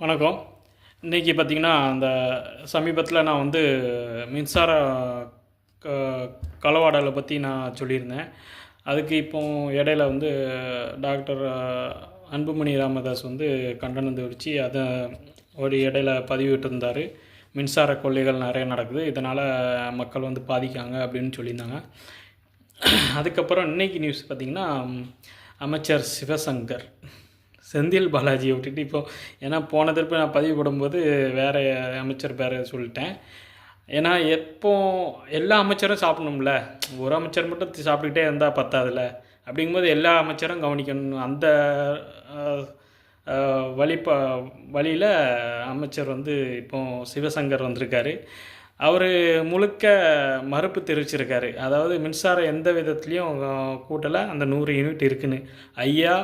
வணக்கம். இன்றைக்கி பார்த்திங்கன்னா அந்த சமீபத்தில் நான் வந்து மின்சார க களவாடலை பற்றி நான் சொல்லியிருந்தேன். அதுக்கு இப்போ இடையில வந்து டாக்டர் அன்புமணி ராமதாஸ் வந்து கண்டனம் தெரிவித்து அதை ஒரு இடையில பதிவிட்டிருந்தார். மின்சார கொள்ளைகள் நிறைய நடக்குது. இதனால் மக்கள் வந்து பாதிக்காங்க அப்படின்னு சொல்லியிருந்தாங்க. அதுக்கப்புறம் இன்னைக்கு நியூஸ் பார்த்திங்கன்னா அமைச்சர் சிவசங்கர். செந்தில் பாலாஜியை விட்டுட்டு இப்போது ஏன்னா போன திருப்பி நான் பதிவு போடும்போது வேறு அமைச்சர் பேரை சொல்லிட்டேன். ஏன்னா எப்போ எல்லா அமைச்சரும் சாப்பிடணும்ல. ஒரு அமைச்சர் மட்டும் சாப்பிட்டுக்கிட்டே இருந்தால் பத்தாதுல்ல. அப்படிங்கும்போது எல்லா அமைச்சரும் கவனிக்கணும். அந்த வழி ப வழியில் அமைச்சர் வந்து இப்போ சிவசங்கர் வந்திருக்காரு. அவர் முழுக்க மறுப்பு தெரிவிச்சிருக்காரு. அதாவது மின்சாரம் எந்த விதத்துலேயும் கூட்டலை அந்த நூறு யூனிட் இருக்குன்னு. ஐயா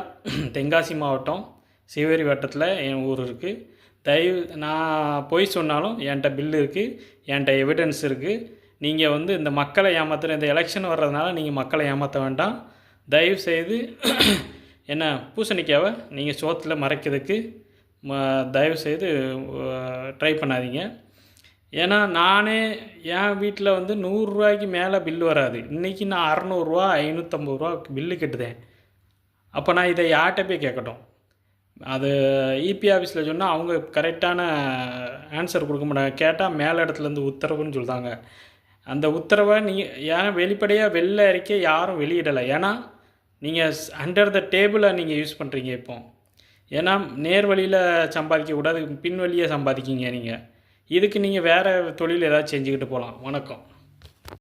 தென்காசி மாவட்டம் சிவேரி வட்டத்தில் என் ஊர் இருக்குது தயவு நான் பொய் சொன்னாலும் என்கிட்ட பில் இருக்குது என்கிட்ட எவிடன்ஸ் இருக்குது நீங்கள் வந்து இந்த மக்களை ஏமாத்துற இந்த எலெக்ஷன் வர்றதுனால நீங்கள் மக்களை ஏமாற்ற வேண்டாம். தயவு செய்து என்ன பூசணிக்காவை நீங்கள் சோத்தில் மறைக்கிறதுக்கு ம தயவு செய்து ட்ரை பண்ணாதீங்க. ஏன்னா நானே என் வீட்டில் வந்து நூறுரூவாய்க்கு மேலே பில்லு வராது. இன்றைக்கி நான் அறநூறுவா ஐநூற்றம்பது ரூபா பில்லு கட்டுதேன். அப்போ நான் இதை யார்கிட்ட போய் கேட்கட்டும்? அது இபி ஆஃபீஸில் சொன்னால் அவங்க கரெக்டான ஆன்சர் கொடுக்க மாட்டாங்க. கேட்டால் மேலே இடத்துலேருந்து உத்தரவுன்னு சொல்கிறாங்க அந்த உத்தரவை நீங்கள் ஏன் வெளிப்படையாக வெளில அறிக்கை யாரும் வெளியிடலை. ஏன்னா நீங்கள் அண்டர் த டேபிளை நீங்கள் யூஸ் பண்ணுறீங்க இப்போ. ஏன்னா நேர் வழியில் சம்பாதிக்கக்கூடாது பின் வழியே சம்பாதிக்கிங்க நீங்கள் இதுக்கு நீங்கள் வேறு தொழில் ஏதாச்சும் செஞ்சுக்கிட்டு போகலாம் வணக்கம்.